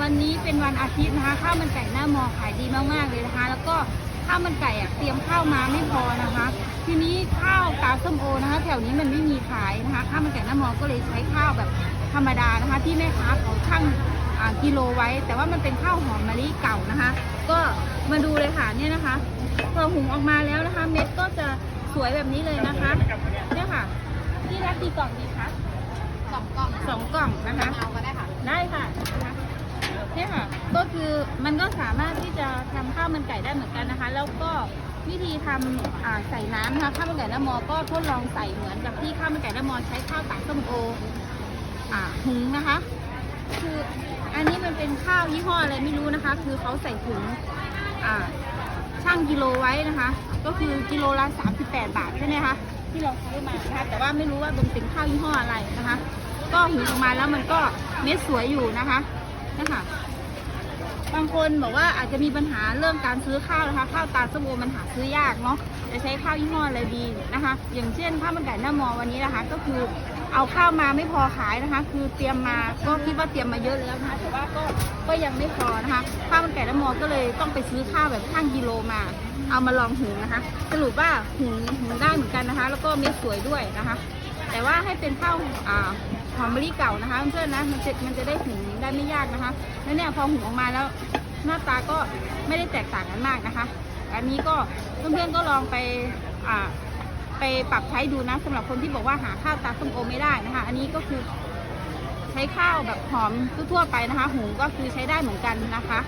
วันนี้เป็นวันอาทิตย์นะคะข้าวมันไก่หน้ามอขายดีมากๆเลยนะคะ แล้วก็ข้าวมันไก่อะเตรียมข้าวมาไม่พอนะคะ ทีนี้ข้าวตาส้มโอนะคะ แถวนี้มันไม่มีขายนะคะข้าวมันไก่หน้ามอก็เลยใช้ข้าวแบบธรรมดานะคะ ที่แม่ค้าเขาชั่งอ่ากิโลไว้ แต่ว่ามันเป็นข้าวหอมมะลิเก่านะคะ ก็มาดูเลยค่ะเนี่ยนะคะพอหุงออกมาแล้วนะคะ เม็ดก็จะสวยแบบนี้เลยนะคะเนี่ยค่ะที่รับกี่กล่องดีคะสองกล่องสองกล่องนะคะเอาก็ได้ค่ะได้ค่ะ เนี่ยค่ะก็คือมันก็สามารถที่จะทำข้าวมันไก่ได้เหมือนกันนะคะ แล้วก็วิธีทำอ่าใส่น้ำนะคะข้าวมันไก่น้ำมอ ก็ทดลองใส่เหมือนกับที่ข้าวมันไก่น้ำมอใช้ข้าวตากส้มโอหุงนะคะ คืออันนี้มันเป็นข้าวยี่ห้ออะไรไม่รู้นะคะ คือเขาใส่ถุงช่างกิโลไว้นะคะ ก็คือกิโลละ38 บาทใช่ไหมคะที่เราซื้อมานะคะแต่ว่าไม่รู้ว่ามันเป็นข้าวยี่ห้ออะไรนะคะ ก็หุงออกมาแล้วมันก็เม็ดสวยอยู่นะคะ นะคะบางคนบอกว่าอาจจะมีปัญหาเรื่องการซื้อข้าวนะคะข้าวตาส้มโอมันหาซื้อยากเนาะจะใช้ข้าวยี่ห้ออะไรดีนะคะ อย่างเช่นข้าวมันไก่หน้ามอวันนี้นะคะ ก็คือเอาข้าวมาไม่พอขายนะคะ คือเตรียมมาก็คิดว่าเตรียมมาเยอะแล้วนะคะแต่ว่าก็ก็ยังไม่พอนะคะข้าวมันไก่หน้ามอก็เลยต้องไปซื้อข้าวแบบข้างกิโลมา เอามาลองหุงนะคะ สรุปว่าหุงหุงได้เหมือนกันนะคะ แล้วก็เม็ดสวยด้วยนะคะ แต่ว่าให้เป็นข้าวอ่า หอมมะลิเก่านะคะเพื่อนๆนะมันจะมันจะได้หุงได้ไม่ยากนะคะแล้วเนี่ยพอหุงออกมาแล้วหน้าตาก็ไม่ได้แตกต่างกันมากนะคะ อันนี้ก็เพื่อนๆก็ลองไปอ่าไปปรับใช้ดูนะสำหรับคนที่บอกว่าหาข้าวตาส้มโอไม่ได้นะคะ อันนี้ก็คือใช้ข้าวแบบหอมทั่วไปนะคะ หุงก็คือใช้ได้เหมือนกันนะคะ